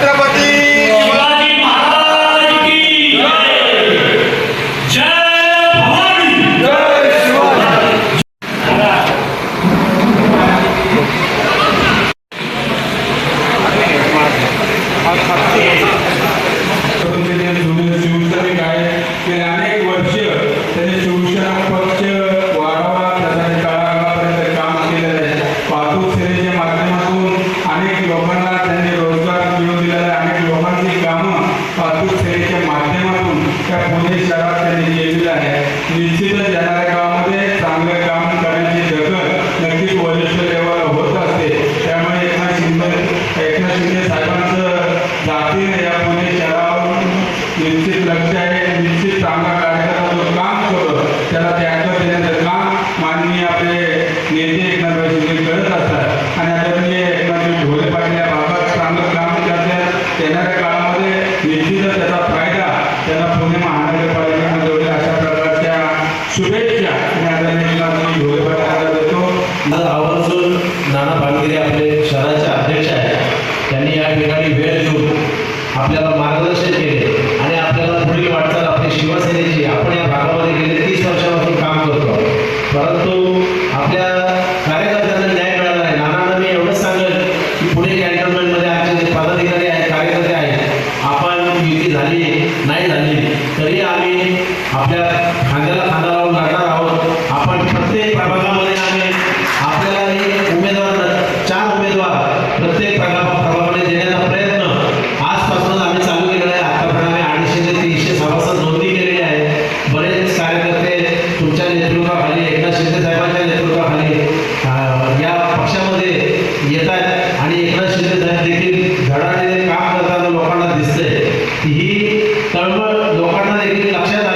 trabalho. अख्ख्या पुणे शहरात त्यांनी केलेलं आहे निश्चितच येणाऱ्या काळामध्ये चांगलं काम करण्याची दखल नक्कीच वरिष्ठ लेवलला होत असते. त्यामुळे एकनाथ शिंदे एकनाथ शिंदे साहेबांचं जातीने या पुणे शहरावर निश्चित लक्ष आहे निश्चित चांगला आणि आपल्याला पुढील वाटचाल आपली शिवसेनेची आपण या भागामध्ये गेले तीस वर्षापासून काम करतो. परंतु आपल्या कार्यकर्त्यांना न्याय मिळाला नाही. नानांना मी एवढंच सांगेल की पुणे कॅन्टोन्मेंटमध्ये आमचे जे पदाधिकारी आहेत कार्यकर्ते आहेत आपण युती झाली नाही झाली तरी आम्ही आपल्या खांद्याला खांदा सर्व लोकांना देखील लक्षात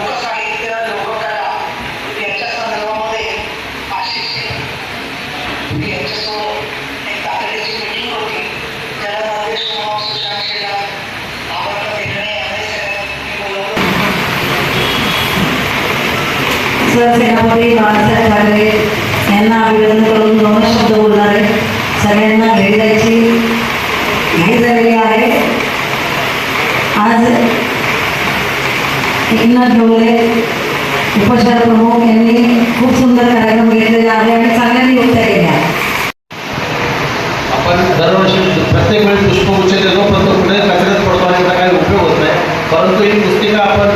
सेनापती बाळासाहेब ठाकरे यांना अभिनंदन करून दोन शब्द बोलणारे सगळ्यांना घरी जायची घाई झालेली आहे आज एकनाथ डोंगरे उपचार प्रमुख यांनी खूप सुंदर कार्यक्रम घेतलेला आहे आणि चांगल्या नियुक्त्या केल्या आपण दरवर्षी प्रत्येक वेळेस पुष्पगुच्छ देतो परंतु कुठे कचऱ्यात पडतो याचा काही उपयोग होत नाही. परंतु ही पुस्तिका आपण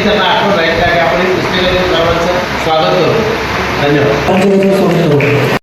कुठेही त्यांना आठवण राहील. त्यासाठी आपण पुस्तकाने सर्वांचं स्वागत करतो धन्यवाद.